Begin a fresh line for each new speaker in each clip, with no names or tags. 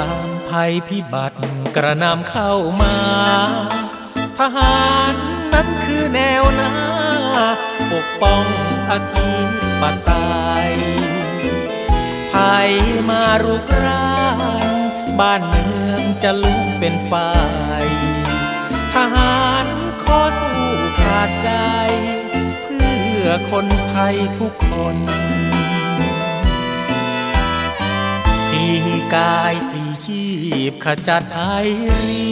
ามภัยพิบัติกระนำเข้ามา ทหารนั้นคือแนวหน้า ปกป้องอาทิปไตยภัยมารุกรานบ้านเมืองจะลุกเป็นไฟทหารขอสู้ขาดใจ เพื่อคนไทยทุกคน กายพลีชีพขจัดไอรี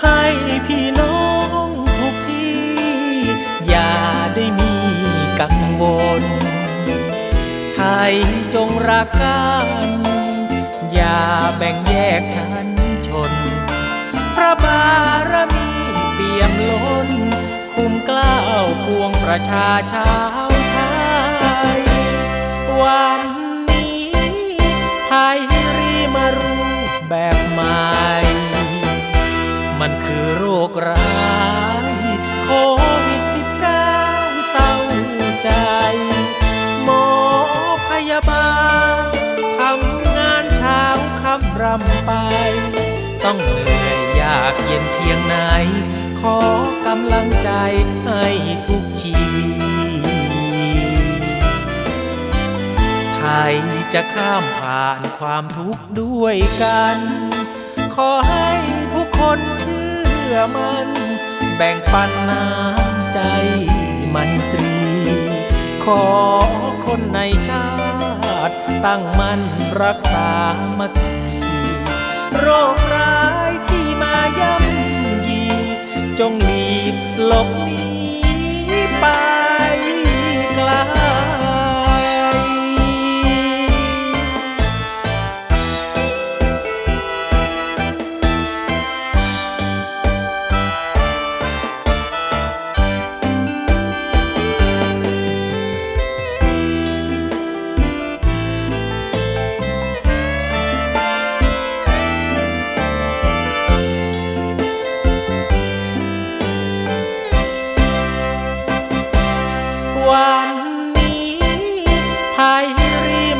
ให้พี่น้องทุกที่ อย่าได้มีกังวล ไทยจงรักกัน อย่าแบ่งแยกชั้นชน พระบารมีเปี่ยมล้น คุ้มกล้าวปวงประชาชาวไทยวัน ยรีมารูปแบบใหม่ มันคือโรคร้ายโควิดสิบเก้าเศร้าใจ หมอพยาบาลทำงานเช้าคำรำไป ต้องเหนื่อยยากเย็นเพียงไหน ขอกำลังใจให้ทุกชีวิต ยจะข้ามผ่านความทุกข์ด้วยกัน ขอให้ทุกคนเชื่อมัน แบ่งปันน้ำใจมันตรี ขอคนในชาติ ตั้งมั่นรักษามัคคีโรคร้ายที่มาย่ำยี จงหลีกหลบหนีไป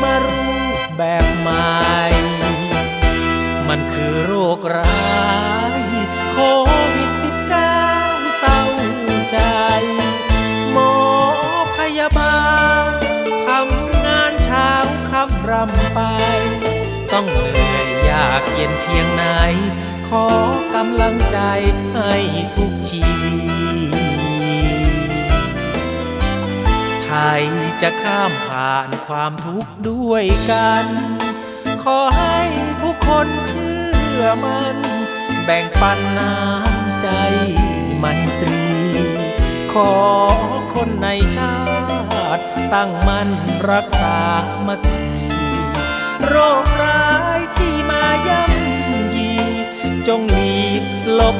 มารูปแบบใหม่ มันคือโรคร้ายโควิดสิบเก้าเศร้าใจ หมอพยาบาลทำงานเช้าคำรำไป ต้องเหนื่อยยากเย็นเพียงไหน ขอกำลังใจให้ทุกชีวิต จะข้ามผ่านความทุกข์ด้วยกัน ขอให้ทุกคนเชื่อมัน แบ่งปันน้ำใจมันตรี ขอคนในชาติ ตั้งมั่นรักษามัคคีโรคร้ายที่มาย่ำยี จงหลีกลบ